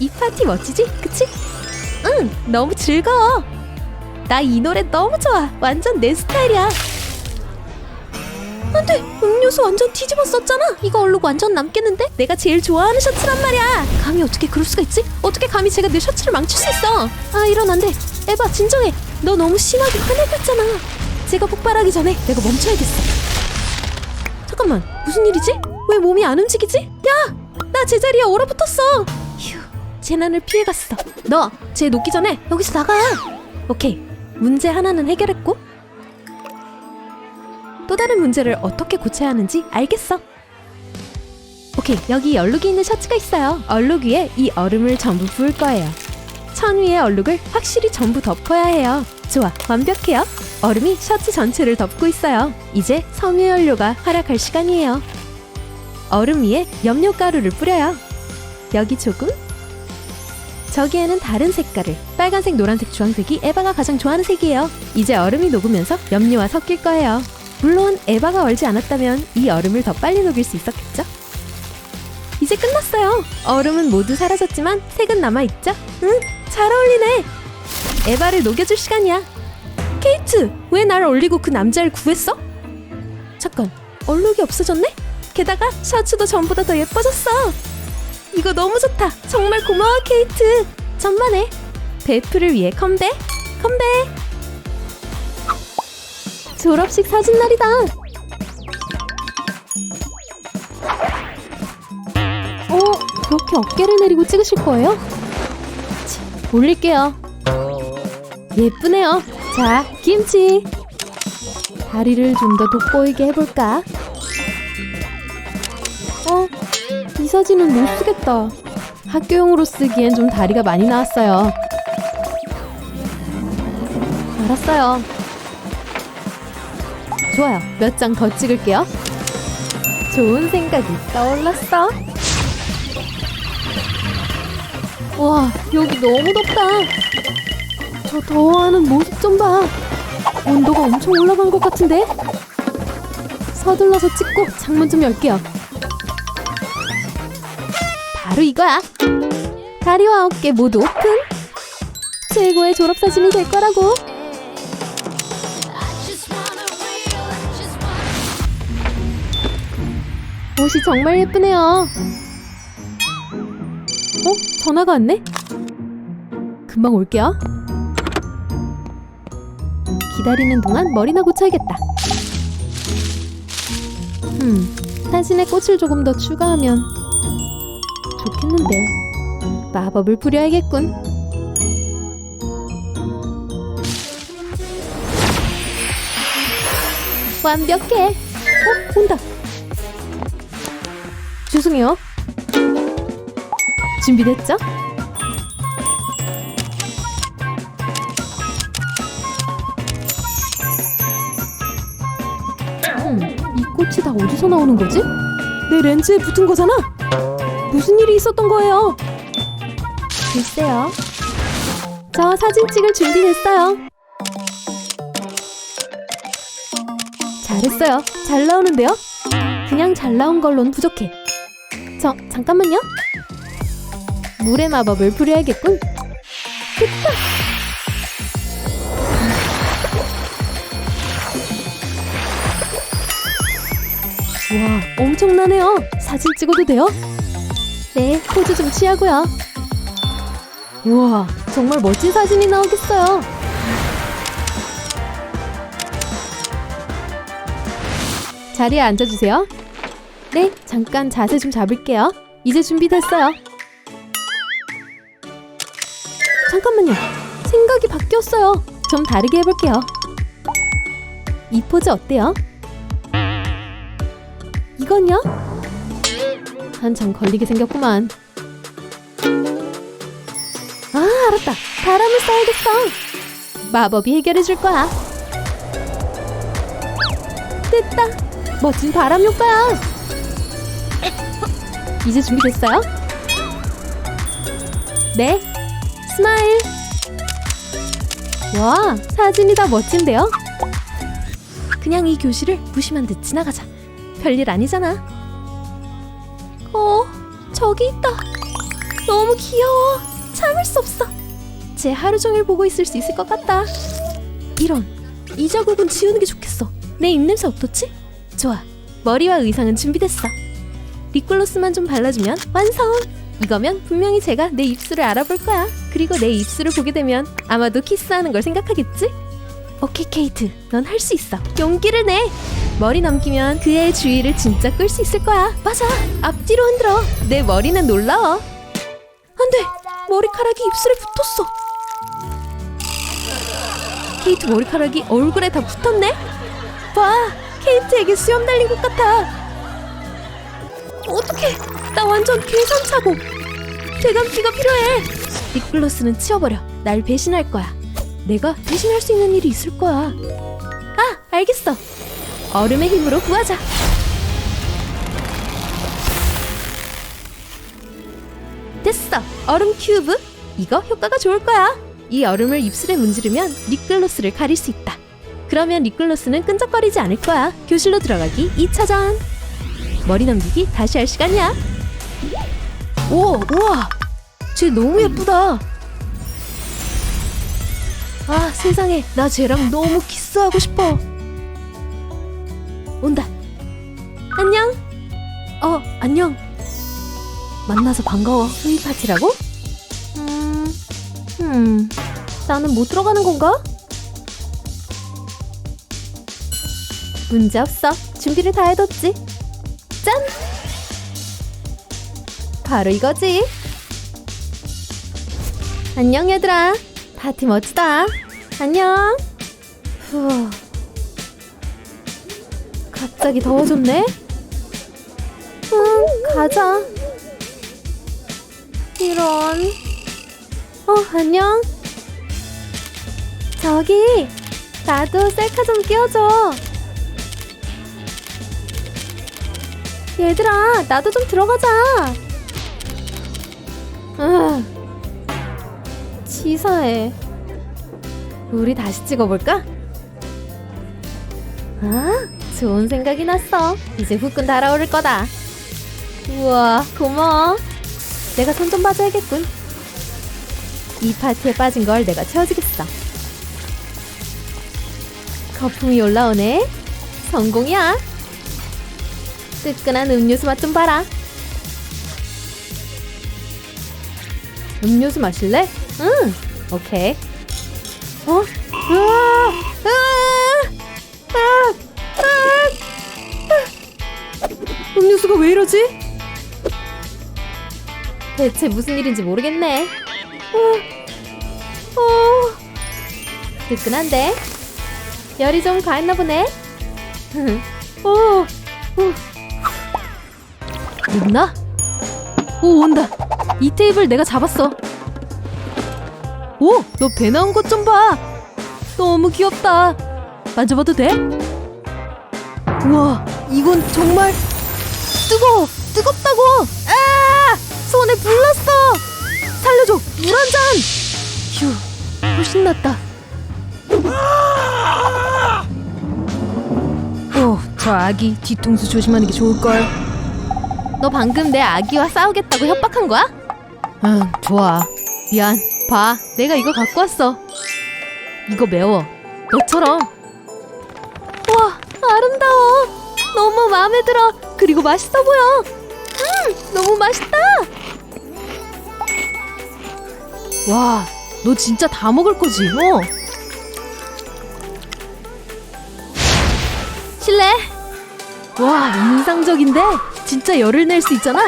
이 파티 멋지지? 그치? 응, 너무 즐거워. 나 이 노래 너무 좋아. 완전 내 스타일이야. 안돼, 음료수 완전 뒤집어 썼잖아. 이거 얼룩 완전 남겠는데? 내가 제일 좋아하는 셔츠란 말이야. 감히 어떻게 그럴 수가 있지? 어떻게 감히 제가 내 셔츠를 망칠 수 있어? 아 이런 안 돼. 에바 진정해. 너 너무 심하게 화내고 있잖아. 제가 폭발하기 전에 내가 멈춰야겠어. 잠깐만, 무슨 일이지? 왜 몸이 안 움직이지? 야, 나 제자리에 얼어붙었어. 휴, 재난을 피해갔어. 너, 쟤 녹기 전에 여기서 나가. 오케이, 문제 하나는 해결했고 또 다른 문제를 어떻게 고쳐야 하는지 알겠어. 오케이, 여기 얼룩이 있는 셔츠가 있어요. 얼룩 위에 이 얼음을 전부 부을 거예요. 천 위의 얼룩을 확실히 전부 덮어야 해요. 좋아, 완벽해요. 얼음이 셔츠 전체를 덮고 있어요. 이제 섬유 연료가 활약할 시간이에요. 얼음 위에 염료 가루를 뿌려요. 여기 조금, 저기에는 다른 색깔을 빨간색, 노란색, 주황색이 에바가 가장 좋아하는 색이에요. 이제 얼음이 녹으면서 염료와 섞일 거예요. 물론 에바가 얼지 않았다면 이 얼음을 더 빨리 녹일 수 있었겠죠? 이제 끝났어요. 얼음은 모두 사라졌지만 색은 남아 있죠? 응, 잘 어울리네. 에바를 녹여줄 시간이야. 케이트, 왜 날 올리고 그 남자를 구했어? 잠깐, 얼룩이 없어졌네? 게다가 셔츠도 전보다 더 예뻐졌어. 이거 너무 좋다. 정말 고마워, 케이트. 천만에. 베프를 위해 컴백, 컴백. 졸업식 사진 날이다. 어, 그렇게 어깨를 내리고 찍으실 거예요? 치, 올릴게요. 예쁘네요. 자, 김치. 다리를 좀 더 돋보이게 해볼까? 사진은 못 쓰겠다. 학교용으로 쓰기엔 좀 다리가 많이 나왔어요. 알았어요. 좋아요. 몇 장 더 찍을게요. 좋은 생각이 떠올랐어. 와, 여기 너무 덥다. 저 더워하는 모습 좀 봐. 온도가 엄청 올라간 것 같은데? 서둘러서 찍고 창문 좀 열게요. 바로 이거야. 다리와 어깨 모두 오픈. 최고의 졸업 사진이 될 거라고. 옷이 정말 예쁘네요. 어? 전화가 왔네? 금방 올게요. 기다리는 동안 머리나 고쳐야겠다. 음, 사진에 꽃을 조금 더 추가하면 좋겠는데. 마법을 부려야겠군. 완벽해. 어, 온다. 죄송해요. 준비됐죠? 음, 이 꽃이 다 어디서 나오는 거지? 내 렌즈에 붙은 거잖아? 무슨 일이 있었던 거예요? 글쎄요. 저 사진 찍을 준비 됐어요. 잘했어요. 잘 나오는데요? 그냥 잘 나온 걸로는 부족해. 저 잠깐만요. 물의 마법을 부려야겠군. 됐다. 와, 엄청나네요. 사진 찍어도 돼요? 네, 포즈 좀 취하고요. 우와, 정말 멋진 사진이 나오겠어요. 자리에 앉아주세요. 네, 잠깐 자세 좀 잡을게요. 이제 준비됐어요. 잠깐만요. 생각이 바뀌었어요. 좀 다르게 해볼게요. 이 포즈 어때요? 이건요? 한참 걸리게 생겼구만. 아, 알았다. 바람을 쏴야겠어. 마법이 해결해 줄 거야. 됐다. 멋진 바람 효과야. 이제 준비됐어요? 네. 스마일. 와, 사진이 다 멋진데요? 그냥 이 교실을 무심한 듯 지나가자. 별일 아니잖아. 어, 저기 있다. 너무 귀여워. 참을 수 없어. 쟤 하루 종일 보고 있을 수 있을 것 같다. 이런 이 자국은 지우는 게 좋겠어. 내 입냄새 어떻지? 좋아. 머리와 의상은 준비됐어. 립글로스만 좀 발라주면 완성. 이거면 분명히 제가 내 입술을 알아볼 거야. 그리고 내 입술을 보게 되면 아마도 키스하는 걸 생각하겠지? 오케이 케이트, 넌 할 수 있어. 용기를 내. 머리 넘기면 그의 주의를 진짜 끌 수 있을 거야. 맞아. 앞뒤로 흔들어. 내 머리는 놀라워. 안 돼. 머리카락이 입술에 붙었어. 케이트 머리카락이 얼굴에 다 붙었네. 봐. 케이트에게 수염 달린 것 같아. 어떡해. 나 완전 계산차고. 대감기가 필요해. 립글로스는 치워버려. 날 배신할 거야. 내가 대신 할 수 있는 일이 있을 거야. 아, 알겠어. 얼음의 힘으로 구하자. 됐어. 얼음 큐브. 이거 효과가 좋을 거야. 이 얼음을 입술에 문지르면 립글로스를 가릴 수 있다. 그러면 립글로스는 끈적거리지 않을 거야. 교실로 들어가기 2차전. 머리 넘기기 다시 할 시간이야. 오, 우와. 쟤 너무 예쁘다. 아, 세상에. 나 쟤랑 너무 키스하고 싶어. 온다. 안녕. 어, 안녕. 만나서 반가워. 스위 파티라고? 음, 음, 나는 못 들어가는 건가? 문제 없어. 준비를 다 해뒀지. 짠! 바로 이거지. 안녕 얘들아. 파티 멋지다. 안녕. 후. 갑자기 더워졌네. 응, 가자. 이런. 어, 안녕. 저기, 나도 셀카 좀 끼워줘. 얘들아, 나도 좀 들어가자. 아, 치사해. 우리 다시 찍어볼까? 아, 좋은 생각이 났어. 이제 후끈 달아오를 거다. 우와, 고마워. 내가 손 좀 봐줘야겠군. 이 파티에 빠진 걸 내가 채워주겠어. 거품이 올라오네. 성공이야. 뜨끈한 음료수 맛 좀 봐라. 음료수 마실래? 응. 오케이. 어? 으아! 으아! 아! 아! 음료수가 왜 이러지? 대체 무슨 일인지 모르겠네. 어, 어, 뜨끈한데? 열이 좀 가했나 보네. 오, 오. 있나? 오, 온다. 이 테이블 내가 잡았어. 오, 너 배 나온 것 좀 봐. 너무 귀엽다. 만져봐도 돼? 우와, 이건 정말 뜨거워, 뜨겁다고. 아, 손에 불났어. 살려줘, 물 한 잔. 휴, 훨씬 낫다. 오, 저 아기 뒤통수 조심하는 게 좋을 걸. 너 방금 내 아기와 싸우겠다고 협박한 거야? 응, 좋아. 미안. 봐, 내가 이거 갖고 왔어. 이거 매워. 너처럼. 와, 아름다워. 너무 마음에 들어. 그리고 맛있어 보여. 음, 너무 맛있다. 와, 너 진짜 다 먹을 거지, 어? 실례. 와, 인상적인데 진짜 열을 낼 수 있잖아.